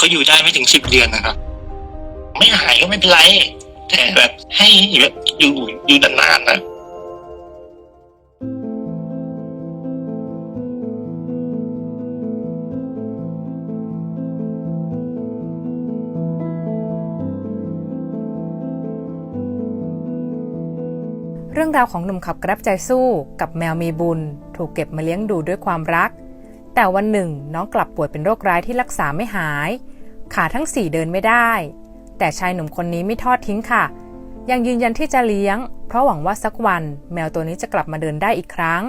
เขาอยู่ได้ไม่ถึงสิบเดือนนะครับ ไม่หายก็ไม่เป็นไร แต่แบบให้แบบอยู่อยู่นานๆนะเรื่องราวของหนุ่มขับกร็บใจสู้กับแมวมีบุญ ถูกเก็บมาเลี้ยงดูด้วยความรัก แต่วันหนึ่งน้องกลับป่วยเป็นโรคร้ายที่รักษาไม่หาย ขาทั้งสี่เดินไม่ได้ แต่ชายหนุ่มคนนี้ไม่ทอดทิ้งค่ะ ยังยืนยันที่จะเลี้ยง เพราะหวังว่าสักวันแมวตัวนี้จะกลับมาเดินได้อีกครั้ง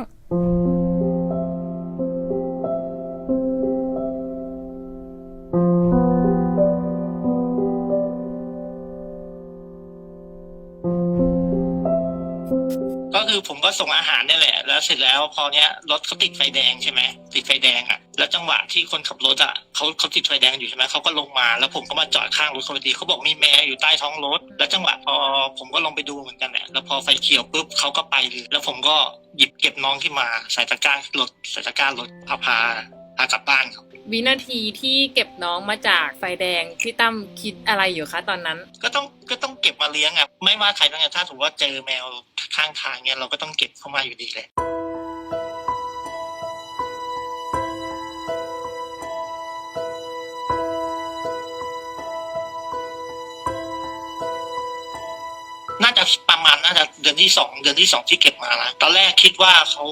ก็คือผมก็ส่งอาหารนี่แหละ แล้วเสร็จแล้วพอเนี้ยรถเขาติดไฟแดงใช่ไหมติดไฟแดงอะ แล้วจังหวะที่คนขับรถอะเขาเขาติดไฟแดงอยู่ใช่ไหมเขาก็ลงมาแล้วผมก็มาจอดข้างรถเขาพอดีเขาบอกมีแมวอยู่ใต้ท้องรถ แล้วจังหวะพอผมก็ลงไปดูเหมือนกันแหละแล้วพอไฟเขียวปุ๊บเขาก็ไปเลยแล้วผมก็หยิบเก็บน้องขึ้นมาใส่ตะกร้ารถใส่ตะกร้ารถพาพาพากลับบ้านครับวินาทีที่เก็บน้องมาจากไฟแดงพี่ตั้มคิดอะไรอยู่คะตอนนั้น ก็ต้องก็ต้องเก็บมาเลี้ยงอะไม่ว่าใครต้องถ้าถือว่าเจอแมวข้างทางเนี้ยเราก็ต้องเก็บเข้ามาอยู่ดีแหละ จะประมาณน่าจะเดือนที่สองเดือนที่สองที่เก็บมาละตอนแรกคิดว่าเขา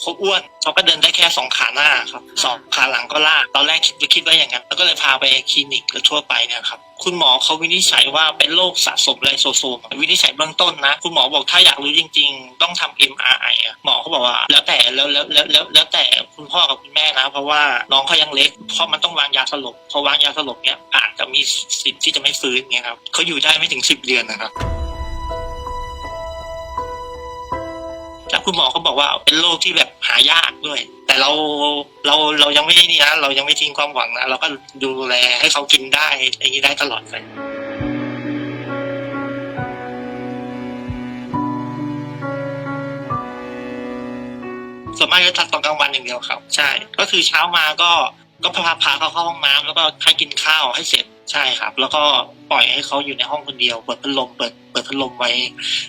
เขาอ้วนเขาก็เดินได้แค่สองขาหน้าครับสองขาหลังก็ลากตอนแรกคิดคิดว่าอย่างนั้นแล้วก็เลยพาไปคลินิกหรือทั่วไปเนี่ยครับคุณหมอเขาวินิจฉัยว่าเป็นโรคสะสมไลโซโซมวินิจฉัยเบื้องต้นนะ คุณหมอบอกถ้าอยากรู้จริง ๆ ต้องทำ MRI อะหมอเขาบอกว่า แล้วแต่แล้วแล้วแล้วแล้วแล้วแต่คุณพ่อกับคุณแม่นะ เพราะว่าน้องเขายังเล็กเพราะมันต้องวางยาสลบพอวางยาสลบเนี่ยอาจจะมีสิทธิ์ที่จะไม่ฟื้นเนี่ยครับเขาอยู่ได้ไม่ถึงสิบเดือนนะครับ คุณหมอเขาบอกว่าเป็นโรคที่แบบหายากด้วย แต่เราเราเรายังไม่นี่นะเรายังไม่ทิ้งความหวังนะเราก็ดูแลให้เขากินได้อย่างนี้ได้ตลอดไปส่วนมากจะทักตอนกลางวันอย่างเดียวครับ ใช่ ก็คือเช้ามาก็ก็พาพาเขาเข้าห้องน้ำแล้วก็ให้กินข้าวให้เสร็จ ใช่ครับ แล้วก็ปล่อยให้เขาอยู่ในห้องคนเดียว เปิดพัดลมเปิดเปิดพัดลมไว้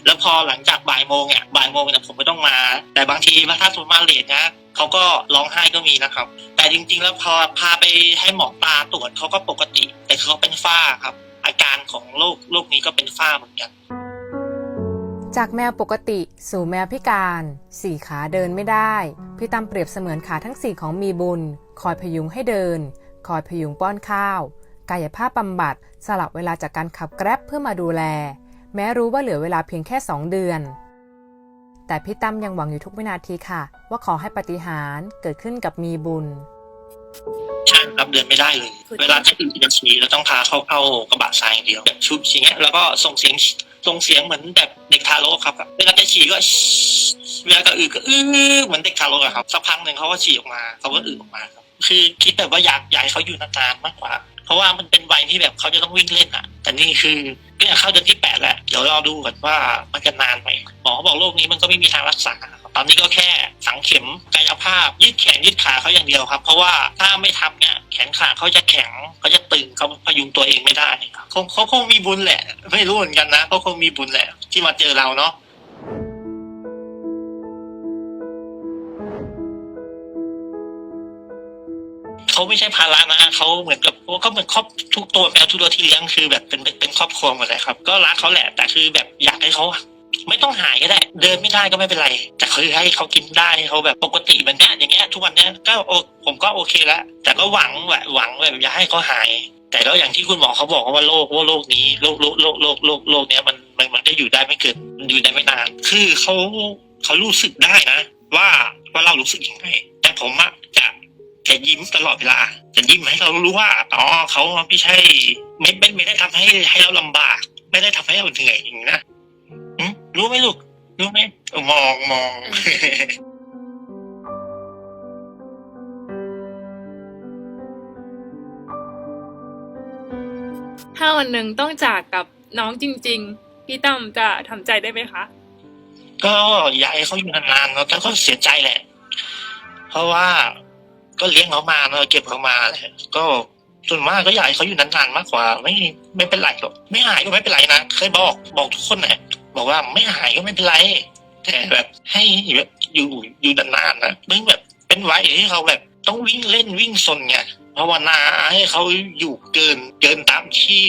แล้วพอหลังจากบ่ายโมงเนี่ยบ่ายโมงเนี่ยผมไม่ต้องมา แต่บางทีถ้าสมมติมาเลทนะเขาก็ร้องไห้ก็มีนะครับ แต่จริง ๆ แล้วพอพาไปให้หมอตาตรวจเขาก็ปกติ แต่เขาเป็นฝ้าครับ อาการของโรคโรคนี้ก็เป็นฝ้าเหมือนกันจากแมวปกติสู่แมวพิการสี่ขาเดินไม่ได้ พี่ตั้มเปรียบเสมือนขาทั้งสี่ของมีบุญ คอยพยุงให้เดิน คอยพยุงป้อนข้าว กายภาพบำบัด สลับเวลาจากการขับแกร็บเพื่อมาดูแล แม้รู้ว่าเหลือเวลาเพียงแค่ 2 เดือน แต่พี่ตั้มยังหวังอยู่ทุกวินาทีค่ะ ว่าขอให้ปาฏิหารย์เกิดขึ้นกับมีบุญใช่ครับเดินไม่ได้เลยคือเวลาจะอื่นจะฉี่เราต้องพาเข้าเข้ากระบะทรายอย่างเดียวแบบชุบอย่างเงี้ยแล้วก็ส่งเสียงส่งเสียงเหมือนแบบเด็กทารกครับเวลาจะฉี่ก็เวลาก็อือก็อื้อเหมือนเด็กทารกอะครับสักพักหนึ่งเขาก็ฉี่ออกมาเขาก็อือออกมา คือคิดแบบว่าอยากอยากให้เขาอยู่นานๆมากกว่า เพราะว่ามันเป็นวัยที่แบบเขาจะต้องวิ่งเล่นอะแต่นี่คือเนี่ยเข้าเดือนที่แปดแล้ว เดี๋ยวรอดูกันว่ามันจะนานไหมหมอเขาบอกโรคนี้มันก็ไม่มีทางรักษาครับตอนนี้ก็แค่ฝังเข็มกายภาพ ยืดแขนยืดขาเขาอย่างเดียวครับ เพราะว่าถ้าไม่ทำเนี่ยแขนขาเขาจะแข็งเขาจะตึงเขาพยุงตัวเองไม่ได้ครับเขาคงมีบุญแหละ ไม่รู้เหมือนกันนะเขาคงมีบุญแหละ ที่มาเจอเราเนาะ เขาไม่ใช่ภาระนะเขาเหมือนกับเขาเหมือนครอบทุกตัวแมวทุกตัวที่เลี้ยงคือแบบเป็นเป็นเป็นครอบครัวหมดเลยครับ ก็รักเขาแหละ แต่คือแบบอยากให้เขาไม่ต้องหายก็ได้ เดินไม่ได้ก็ไม่เป็นไร แต่คือให้เขากินได้ให้เขาแบบปกติแบบนี้อย่างเงี้ยทุกวันเนี้ยก็โอผมก็โอเคแล้วแต่ก็หวังแบบหวังแบบอยากให้เขาหาย แต่แล้วอย่างที่คุณหมอเขาบอกว่าโรคว่าโรคนี้โรคโรคโรคโรคโรคโรคเนี้ยมันมันมันจะอยู่ได้ไม่เกินมันอยู่ได้ไม่นาน คือเขาเขารู้สึกได้นะ ว่าว่าเรารู้สึกยังไงแต่ผมอะจะ จะยิ้มตลอดเวลาจะยิ้มให้เรารู้ว่าอ๋อเขาไม่ใช่ไม่ไม่ไม่ได้ทำให้ให้เราลำบาก ไม่ได้ทำให้เราเหนื่อยอย่างนี้นะหึรู้ไหมลูกรู้ไหมเออมองมองถ้าวันหนึ่งต้องจากกับน้องจริง ๆ พี่ตั้มจะทำใจได้ไหมคะ ก็อยากให้เขาอยู่นานๆเนาะแต่ก็เสียใจแหละ เพราะว่า ก็เลี้ยงเขามาเนาเก็บเขามาแหละก็ส่วนมากก็อยากให้เขาอยู่นานๆมากกว่า ไม่ไม่เป็นไรหรอกไม่หายก็ไม่เป็นไรนะเคยบอกบอกทุกคนนะบอกว่าไม่หายก็ไม่เป็นไร แต่แบบให้แบบอยู่อยู่นานๆนะมึงแบบเป็นไวัยที่เขาแบบต้องวิ่งเล่นวิ่งซนไงภาวนาให้เขาอยู่เกินเกินตามที่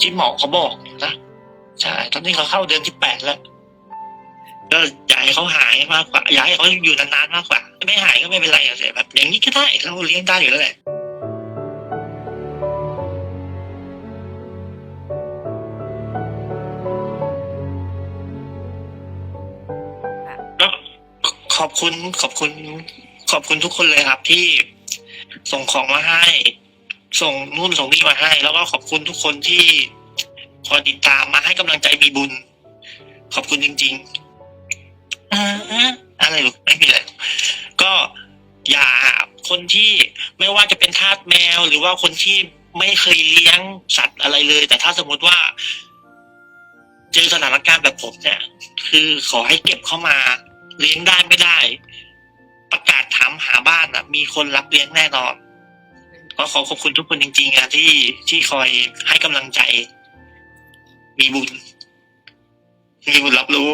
ที่หมอเขาบอกนะใช่ตอนนี้เขาเข้าเดือนที่แปดแล้วก็อยากให้เขาหายมากกว่าอยากให้เขาอยู่นานๆมากกว่า ไม่หายก็ไม่เป็นไรอะแต่แบบอย่างนี้ก็ได้เราเลี้ยงได้อยู่แล้วแหละก็ขอบคุณขอบคุณขอบคุณทุกคนเลยครับ ที่ส่งของมาให้ ส่งนู่นส่งนี่มาให้ แล้วก็ขอบคุณทุกคนที่คอยติดตามมาให้กำลังใจมีบุญ ขอบคุณจริงๆอ่าอะไรหรอกไม่มีอะไร ก็อย่าคนที่ไม่ว่าจะเป็นทาสแมว หรือว่าคนที่ไม่เคยเลี้ยงสัตว์อะไรเลย แต่ถ้าสมมติว่า เจอสถานการณ์แบบผมเนี่ย คือขอให้เก็บเข้ามา เลี้ยงได้ไม่ได้ ประกาศถามหาบ้านอะ มีคนรับเลี้ยงแน่นอนก็ขอขอบคุณทุกคนจริงๆอะที่ที่คอยให้กำลังใจ มีบุญมีบุญรับรู้